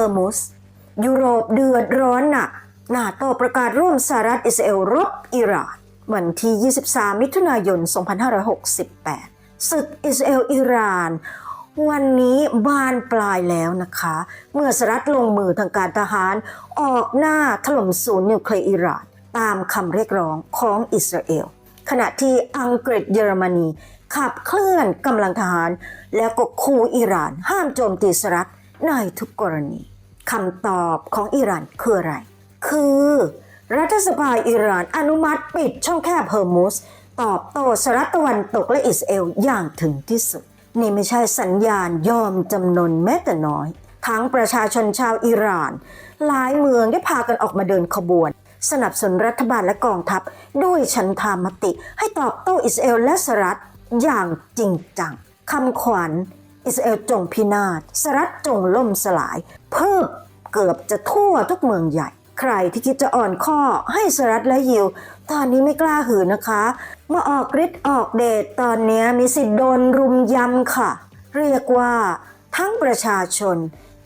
อร์มุส ยุโรปเดือดร้อนหนักนาโตประกาศร่วมสหรัฐอิสราเอลรบอิหร่าน วันที่ 23 มิถุนายน 2568 ศึกอิสราเอลอิหร่าน วันนี้บานปลายแล้วนะคะ เมื่อสหรัฐลงมือทางการทหาร ออกหน้าถล่มศูนย์นิวเคลียร์อิหร่าน ตามคำเรียกร้องของอิสราเอล ขณะที่อังกฤษเยอรมนีขับเคลื่อนกำลังทหาร แล้วก็คูอิหร่าน ห้ามโจมตีสหรัฐ ในทุกกรณีคำตอบของอิหร่านคืออะไร คือ รัฐสภาอิหร่านอนุมัติปิดช่องแคบเฮอร์มุสตอบโต้สหรัฐตะวันตกและอิสราเอลอย่างถึงที่สุด นี่ไม่ใช่สัญญาณยอมจำนนแม้แต่น้อย ทั้งประชาชนชาวอิหร่าน หลายเมืองได้พากันออกมาเดินขบวน สนับสนุนรัฐบาลและกองทัพ ด้วยฉันทามติ ให้ตอบโต้อิสราเอลและสหรัฐอย่างจริงจังคำขวัญ อิสราเอลจงพินาศสรัฐจงล่มสลาย เพิ่มเกือบจะทั่วทุกเมืองใหญ่ ใครที่คิดจะอ่อนข้อให้สรัฐและยิว ตอนนี้ไม่กล้าหืนนะคะมื่อออกฤทธิ์ออกเดชตอนนี้มีสิทธิ์โดนรุมยำค่ะ เรียกว่าทั้งประชาชน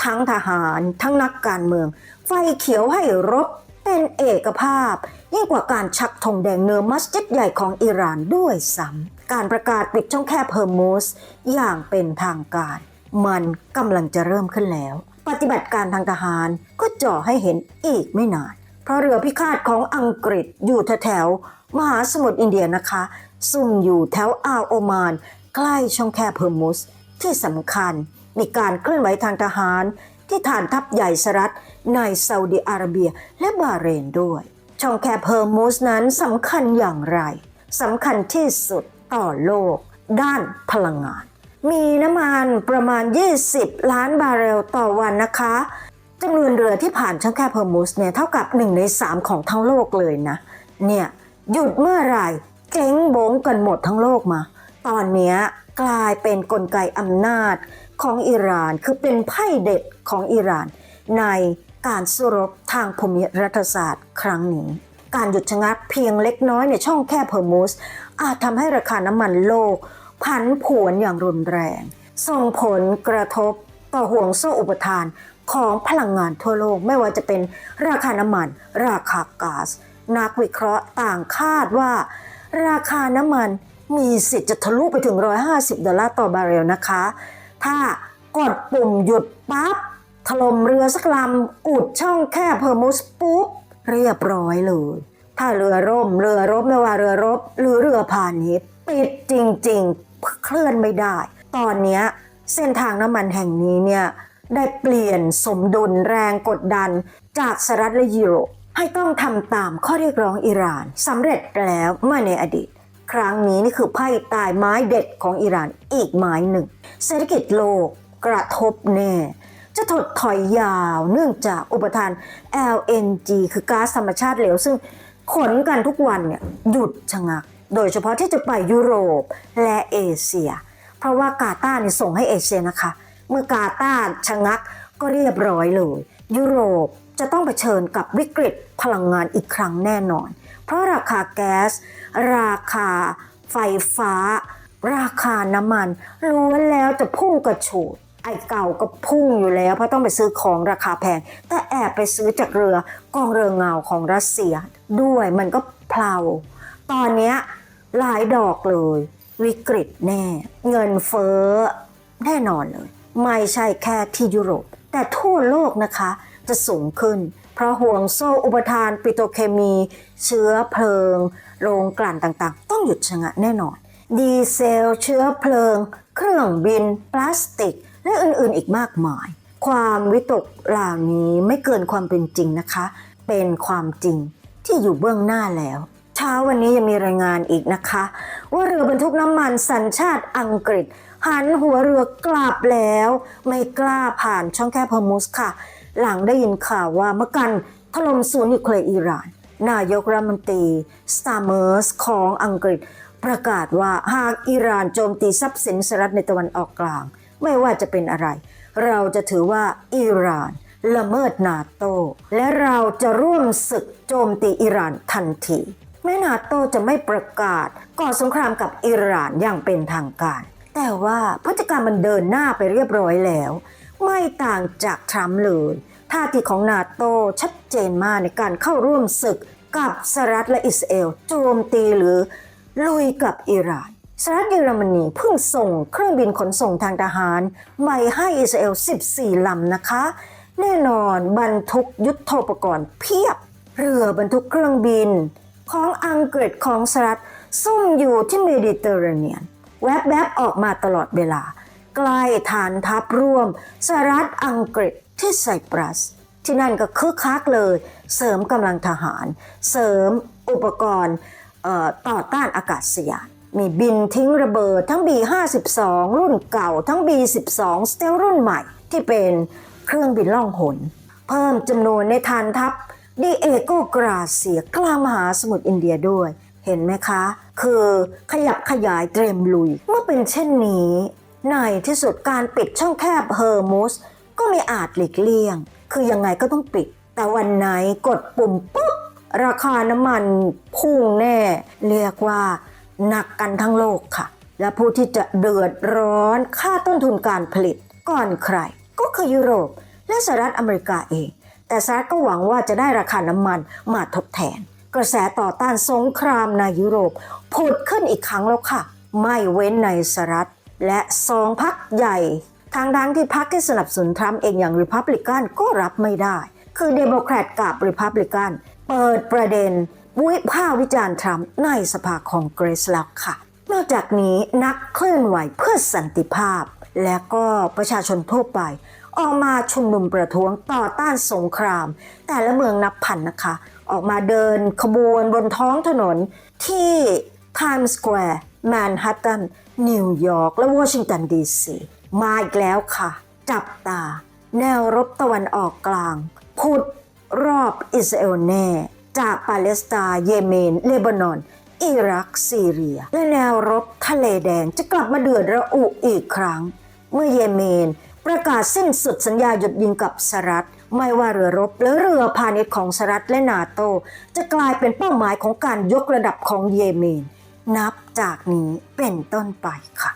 ทั้งทหาร ทั้งนักการเมือง ไฟเขียวให้รบ เป็นเอกภาพ ยิ่งกว่าการชักธงแดงเนื้อมัสยิดใหญ่ของอิหร่านด้วยซ้ำการประกาศปิดช่องแคบเฮอร์มุสอย่างเป็นทางการ มันกำลังจะเริ่มขึ้นแล้ว ปฏิบัติการทางทหารก็จ่อให้เห็นอีกไม่นาน เพราะเรือพิฆาตของอังกฤษอยู่แถวมหาสมุทรอินเดียนะคะ ซุ่มอยู่แถวอ่าวโอมาน ใกล้ช่องแคบเฮอร์มุสที่สำคัญมีการเคลื่อนไหวทางทหาร ที่ฐานทัพใหญ่สหรัฐในซาอุดิอาระเบียและบาเรนด้วย ช่องแคบเฮอร์มุสนั้นสำคัญอย่างไรสำคัญที่สุดต่อโลก ด้านพลังงาน มีน้ำมันประมาณ 20 ล้านบาร์เรลต่อวันนะคะจำนวนเรือที่ผ่านช่องแคบเฮอร์มุสเนี่ยเท่ากับ1ใน3 ของทั้งโลกเลยนะเนี่ยหยุดเมื่อไหร่เจ๊งบงกันหมดทั้งโลกมา ตอนนี้กลายเป็นนกลไกอำนาจ ของอิหร่านคือเป็นไพ่เด็ดของอิหร่าน ในการสู้รบทางภูมิรัฐศาสตร์ครั้งนี้ การหยุดชะงักเพียงเล็กน้อยในช่องแคบเฮอร์มุสอาจทำให้ราคาน้ำมันโลก ผันผวนอย่างรุนแรง ส่งผลกระทบต่อห่วงโซ่อุปทานของพลังงานทั่วโลก ไม่ว่าจะเป็นราคาน้ำมัน ราคาก๊าซนักวิเคราะห์ต่างคาดว่า ราคาน้ำมันมีสิทธิ์จะทะลุไปถึง 150 ดอลลาร์ต่อบาร์เรลนะคะ ถ้ากดปุ่มหยุดปั๊บถล่มเรือสักลำอุดช่องแคบเฮอร์มุสปุ๊บเรียบร้อยเลย ถ้าเรือร่มเรือรบไม่ว่าเรือรบ หรือเรือพาณิชย์ปิดจริงๆเคลื่อนไม่ได้ ตอนนี้เส้นทางน้ำมันแห่งนี้เนี่ยได้เปลี่ยนสมดุลแรงกดดันจากสหรัฐและยุโรปให้ต้องทำตามข้อเรียกร้องอิหร่านสำเร็จแล้วเมื่อในอดีต ครั้งนี้นี่คือไพ่ตายไม้เด็ดของอิหร่านอีกไม้หนึ่ง เศรษฐกิจโลกกระทบแน่จะถดถอยยาวเนื่องจากอุปทาน LNG คือก๊าซธรรมชาติเหลว ซึ่งขนกันทุกวันเนี่ยหยุดชะงัก โดยเฉพาะที่จะไปยุโรปและเอเชีย เพราะว่ากาตาร์เนี่ยส่งให้เอเชียนะคะ เมื่อกาตาร์ชะงักก็เรียบร้อยเลย ยุโรป จะต้องเผชิญกับวิกฤตพลังงานอีกครั้งแน่นอน เพราะราคาแก๊ส ราคาไฟฟ้า ราคาน้ำมันล้วนแล้วจะพุ่งกระฉูดไอ้เก่าก็พุ่งอยู่แล้วเพราะต้องไปซื้อของราคาแพง แต่แอบไปซื้อจากเรือกองเรือเงาของรัสเซีย ด้วยมันก็เพลา ตอนนี้หลายดอกเลย วิกฤตแน่ เงินเฟ้อแน่นอนเลย ไม่ใช่แค่ที่ยุโรป แต่ทั่วโลกนะคะจะสูงขึ้น เพราะห่วงโซ่อุปทานปิโตรเคมี เชื้อเพลิง โรงกลั่นต่างๆ ต้องหยุดชะงักแน่นอน ดีเซล เชื้อเพลิง เครื่องบิน พลาสติก และอื่นๆอีกมากมาย ความวิตกเหล่านี้ไม่เกินความเป็นจริงนะคะ เป็นความจริงที่อยู่เบื้องหน้าแล้ว เช้าวันนี้ยังมีรายงานอีกนะคะ ว่าเรือบรรทุกน้ำมันสัญชาติอังกฤษ หันหัวเรือกลับแล้ว ไม่กล้าผ่านช่องแคบฮอร์มุสค่ะ หลังได้ยินข่าวว่าเมกันถล่มศูนย์นิวเคลียร์อิหร่าน นายกรัฐมนตรีสตาร์เมอร์สของอังกฤษ ประกาศว่าหากอิหร่านโจมตีทรัพย์สินสหรัฐในตะวันออกกลาง ไม่ว่าจะเป็นอะไร เราจะถือว่าอิหร่านละเมิดนาโต และเราจะร่วมศึกโจมตีอิหร่านทันทีแม้นาโตจะไม่ประกาศก่อสงครามกับอิหร่านอย่างเป็นทางการ แต่ว่าพฤติกรรมมันเดินหน้าไปเรียบร้อยแล้ว ไม่ต่างจากทรัมป์เลยท่าทีของนาโตชัดเจนมากในการเข้าร่วมศึกกับสหรัฐและอิสราเอลโจมตีหรือลุยกับอิหร่านสหรัฐเยอรมนีเพิ่งส่งเครื่องบินขนส่งทางทหารใหม่ให้อิสราเอล 14 ลำนะคะ แน่นอนบรรทุกยุทโธปกรณ์เพียบ เรือบรรทุกเครื่องบิน ของอังกฤษของสหรัฐซุ่มอยู่ที่เมดิเตอร์เรเนียน แวบๆออกมาตลอดเวลา ใกล้ฐานทัพร่วมสหรัฐอังกฤษที่ไซปรัส ที่นั่นก็คึกคักเลย เสริมกำลังทหาร เสริมอุปกรณ์ต่อต้านอากาศยานมีบินทิ้งระเบิดทั้ง B52 รุ่นเก่าทั้ง B12 สเตลรุ่นใหม่ ที่เป็นเครื่องบินล่องหน เพิ่มจำนวนในฐานทัพดีเอโกกราเซียกลางมหาสมุทรอินเดียด้วย เห็นไหมคะ คือขยับขยายเตรียมลุย เมื่อเป็นเช่นนี้ ในที่สุดการปิดช่องแคบเฮอร์มุสก็ไม่อาจหลีกเลี่ยง คือยังไงก็ต้องปิด แต่วันไหนกดปุ่มปุ๊บ ราคาน้ำมันพุ่งแน่ เรียกว่าหนักกันทั้งโลกค่ะ และผู้ที่จะเดือดร้อนค่าต้นทุนการผลิตก่อนใคร ก็คือยุโรปและสหรัฐอเมริกาเอง แต่สหรัฐก็หวังว่าจะได้ราคาน้ำมันมาทดแทน กระแสต่อต้านสงครามในยุโรปผุดขึ้นอีกครั้งแล้วค่ะ ไม่เว้นในสหรัฐ และสองพักใหญ่ ทางด้านที่พรรคที่สนับสนุนทรัมป์เองอย่างริพับลิกันก็รับไม่ได้ คือเดโมแครตกับริพับลิกันเปิดประเด็นวิพากษ์วิจารณ์ทรัมป์ในสภาคองเกรสแล้วค่ะ นอกจากนี้นักเคลื่อนไหวเพื่อสันติภาพ และก็ประชาชนทั่วไป ออกมาชุมนุมประท้วงต่อต้านสงคราม แต่ละเมืองนับพันนะคะ ออกมาเดินขบวนบนท้องถนนที่ Times Square แมนฮัตตันนิวยอร์กและวอชิงตันดีซีมาอีกแล้วค่ะ จับตา แนวรบตะวันออกกลางพุดรอบอิสราเอลแน่จากปาเลสไตน์เยเมน เลบานอน อิรักซีเรีย และแนวรบทะเลแดงจะกลับมาเดือดระอุอีกครั้ง เมื่อเยเมน ประกาศสิ้นสุดสัญญาหยุดยิงกับสหรัฐ ไม่ว่าเรือรบหรือเรือพาณิชย์ของสหรัฐและนาโต จะกลายเป็นเป้าหมายของการยกระดับของเยเมน นับจากนี้เป็นต้นไปค่ะ